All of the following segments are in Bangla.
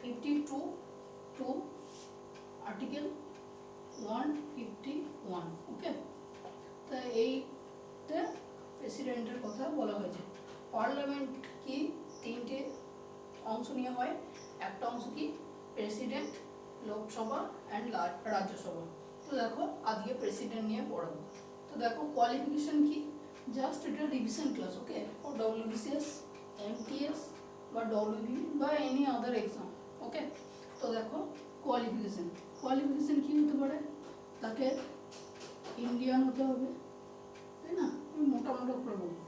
Fifty two two article one fifty one okay তা এইতে প্রেসিডেন্টের কথা বলা হয়েছে। পার্লামেন্ট কি তিনটে অংশ নিয়ে হয়? একটা অংশ কি প্রেসিডেন্ট লোকসভা অ্যান্ড রাজ্যসভা। তো দেখো, আজকে প্রেসিডেন্ট নিয়ে পড়াবো। তো দেখো কোয়ালিফিকেশন কি? জাস্ট এটা revision class okay for WBCS MTS বা ডব্লিউবি বা এনি আদার এক্সাম ওকে তো দেখো কোয়ালিফিকেশন কোয়ালিফিকেশন কি হতে পারে? তাকে ইন্ডিয়ান হতে হবে, তাই না? আমি মোটা মোটা করে বলব।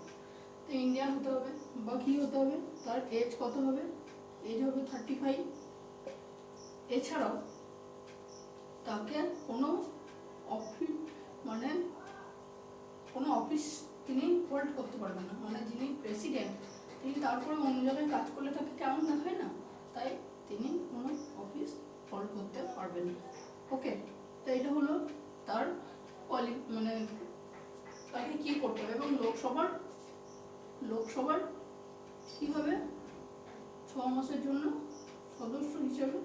তো ইন্ডিয়ান হতে হবে বা কী হতে হবে, তার এজ কত হবে? এজ হবে থার্টি ফাইভ এছাড়াও, তাকে কোনো অফিস মানে কোনো অফিস তিনি হোল্ড করতে পারবেন না। মানে যিনি প্রেসিডেন্ট তিনি তারপরে অন্য জায়গায় কাজ করলে তাকে কেমন দেখায় না? তাই তিনি কোনো অফিস হোল্ড করতে পারবেন না। ওকে তো এটা হলো তার কোয়ালি মানে তাকে কী করতে হবে এবং লোকসভার লোকসভার কীভাবে ছ মাসের জন্য সদস্য হিসেবে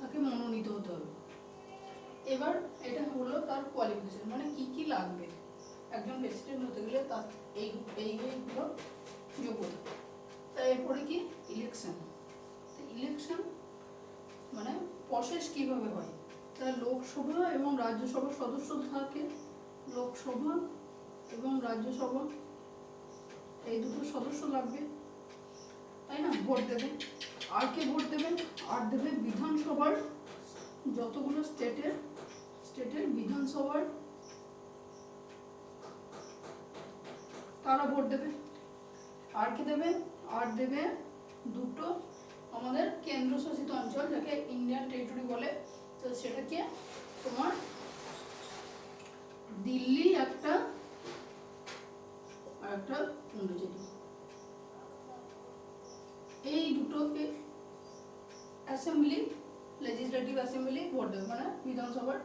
তাকে মনোনীত হতে হবে? এবার এটা হলো তার কোয়ালিফিকেশন মানে কি কি লাগবে? একজন প্রেসিডেন্ট হতে গেলে তার এই এই এইগুলো যোগ্যতা। তা এরপরে কি? ইলেকশন ইলেকশন মানে প্রসেস কীভাবে হয়? তা লোকসভা এবং রাজ্যসভার সদস্য থাকে লোকসভা এবং রাজ্যসভা। এই দুটো সদস্য লাগবে, তাই না? ভোট দেবে। আর কে ভোট দেবে? আর দেবে বিধানসভার যতগুলো স্টেটের স্টেটের বিধানসভার তারা ভোট দেবে? আর কে দেবে? আর দেবে দুটো আমাদের কেন্দ্রশাসিত অঞ্চল, যাকে ইন্ডিয়ান টেরিটরি বলে। তো সেটাকে তোমার দিল্লি একটা আর একটা পুডুচেরি এই দুটোকে অ্যাসেম্বলি লেজিসলেটিভ অ্যাসেম্বলি ভোট দেবে মানে বিধানসভার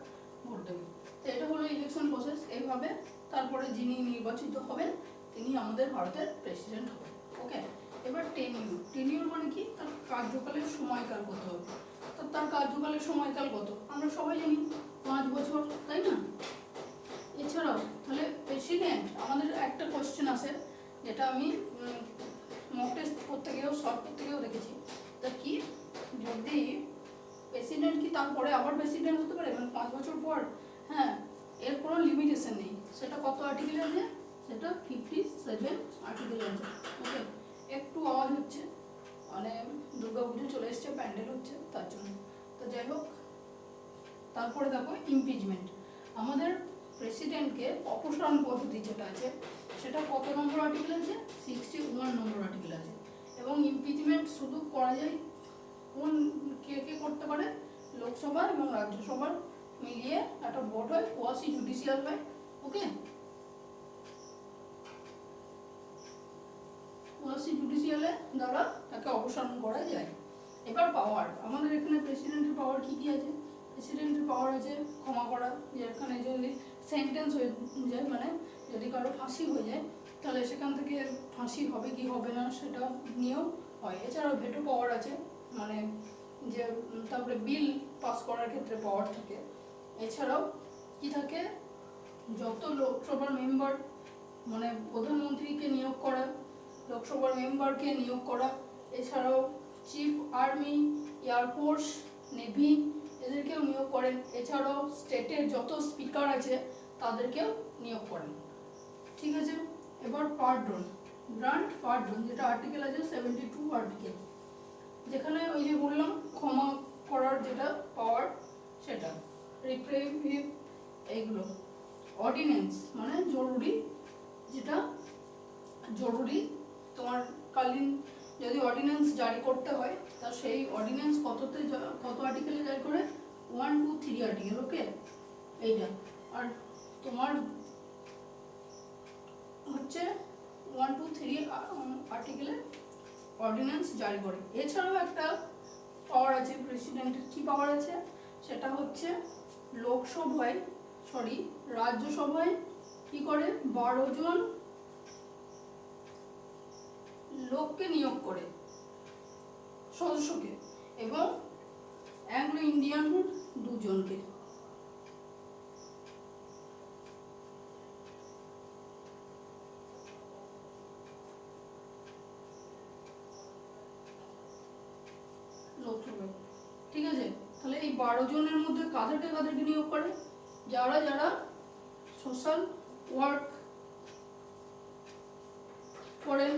ভোট দেবে। তো এটা হলো ইলেকশন প্রসেস এইভাবে তারপরে যিনি নির্বাচিত হবেন তিনি আমাদের ভারতের প্রেসিডেন্ট হবেন ওকে এবার টেনিউর টেনিউর মানে কি? তার কার্যকালের সময়কাল কত হবে? তার কার্যকালের সময়কাল কত? আমরা সবাই জানি, পাঁচ বছর, তাই না? এছাড়াও, তাহলে প্রেসিডেন্ট আমাদের একটা কোয়েশ্চেন আছে, যেটা আমি মক টেস্ট করতে গিয়েও সলভ করতে গিয়েও দেখেছি তা কি? যদি প্রেসিডেন্ট কি তারপরে আবার প্রেসিডেন্ট হতে পারে? মানে পাঁচ বছর পর? হ্যাঁ এর কোনো লিমিটেশন নেই। সেটা কত আর্টিকেল আছে? সেটা ফিফটি সেভেন আর্টিকেল আছে ওকে একটু আওয়াজ হচ্ছে মানে দুর্গা পুজো চলে এসছে, প্যান্ডেল হচ্ছে, তার জন্য। তো যাই হোক, তারপরে দেখো ইমপিচমেন্ট আমাদের প্রেসিডেন্টকে অপসারণ পদ্ধতি যেটা আছে, সেটা কত নম্বর আর্টিকেল আছে? সিক্সটি ওয়ান নম্বর আর্টিকেল আছে। এবং ইমপিচমেন্ট শুধু করা যায় কোন, কে কে করতে পারে? লোকসভা এবং রাজ্যসভার মিলিয়ে একটা ভোট হয় কোয়াসি জুডিশিয়াল হয় ওকে জুডিশিয়ালে দ্বারা তাকে অপসারণ করা যায়। এবার পাওয়ার আমাদের এখানে প্রেসিডেন্টের পাওয়ার কি কি আছে? প্রেসিডেন্টের পাওয়ার আছে ক্ষমা করা যেখানে যদি সেন্টেন্স হয়ে যায় মানে যদি কারও ফাঁসি হয়ে যায়, তাহলে সেখান থেকে ফাঁসি হবে কি হবে না সেটা নিয়েও হয়। এছাড়াও ভেটো পাওয়ার আছে মানে যে তারপরে বিল পাস করার ক্ষেত্রে পাওয়ার থাকে। এছাড়াও কি থাকে? যত লোকসভার মেম্বার মানে প্রধানমন্ত্রীকে নিয়োগ করা লোকসভার মেম্বারকে নিয়োগ করা। এছাড়াও চিফ আর্মি এয়ারফোর্স নেভি এদেরকেও নিয়োগ করেন। এছাড়াও স্টেটের যত স্পিকার আছে, তাদেরকেও নিয়োগ করেন। ঠিক আছে? এবার পার্ডন গ্রান্ট পার্ডন যেটা আর্টিকেল আছে সেভেন্টি টু আর্টিকেল যেখানে ওই যে বললাম, ক্ষমা করার যেটা পাওয়ার সেটা রিপ্রেভিভ এইগুলো। অর্ডিনেন্স মানে জরুরি, যেটা জরুরি তোমার কালীন যদি অর্ডিন্যান্স জারি করতে হয়, তা সেই অর্ডিন্যান্স কততে কত আর্টিকেলে জারি করে? One two three article okay এইটা আর তোমার হচ্ছে ওয়ান টু থ্রি আর্টিকেলে অর্ডিন্যান্স জারি করে। এছাড়াও একটা পাওয়ার আছে প্রেসিডেন্টের কি পাওয়ার আছে? সেটা হচ্ছে লোকসভায় সরি রাজ্যসভায় কি করে? বারো জন লোককে নিয়োগ করে, সদস্যকে এবং অ্যাংলো ইন্ডিয়ান দুজনকে। ঠিক আছে? তাহলে এই বারো জনের মধ্যে কাদেরকে কাদেরকে নিয়োগ করে? যারা যারা সোশ্যাল ওয়ার্ক করেন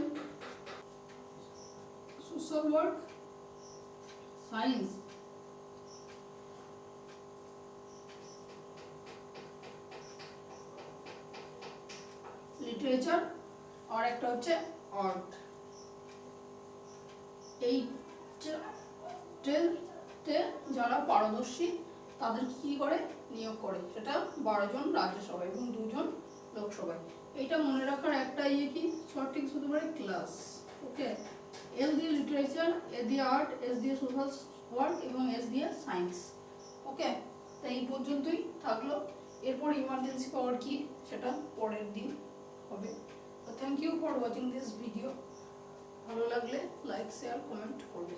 সোশ্যাল ওয়ার্ক সায়েন্স লিটারেচার আর একটা হচ্ছে আর্ট এই তে যারা পারদর্শী তাদের কি করে নিয়োগ করে? সেটা বারো জন রাজ্যসভা এবং দুজন লোকসভায়। এটা মনে রাখার একটা ইয়ে কি? সঠিক শুধু ক্লাস ওকে এল দিয়ে লিটারেচার এ দিয়ে আর্ট এস দিয়ে সোশ্যাল ওয়ার্ক এবং এস দিয়ে সায়েন্স ওকে তাই এই পর্যন্তই থাকল। এরপর ইমার্জেন্সি পাওয়ার কি? সেটা পরের দিন হবে। Thank you for watching this video ভালো লাগলে লাইক শেয়ার কমেন্ট করবে।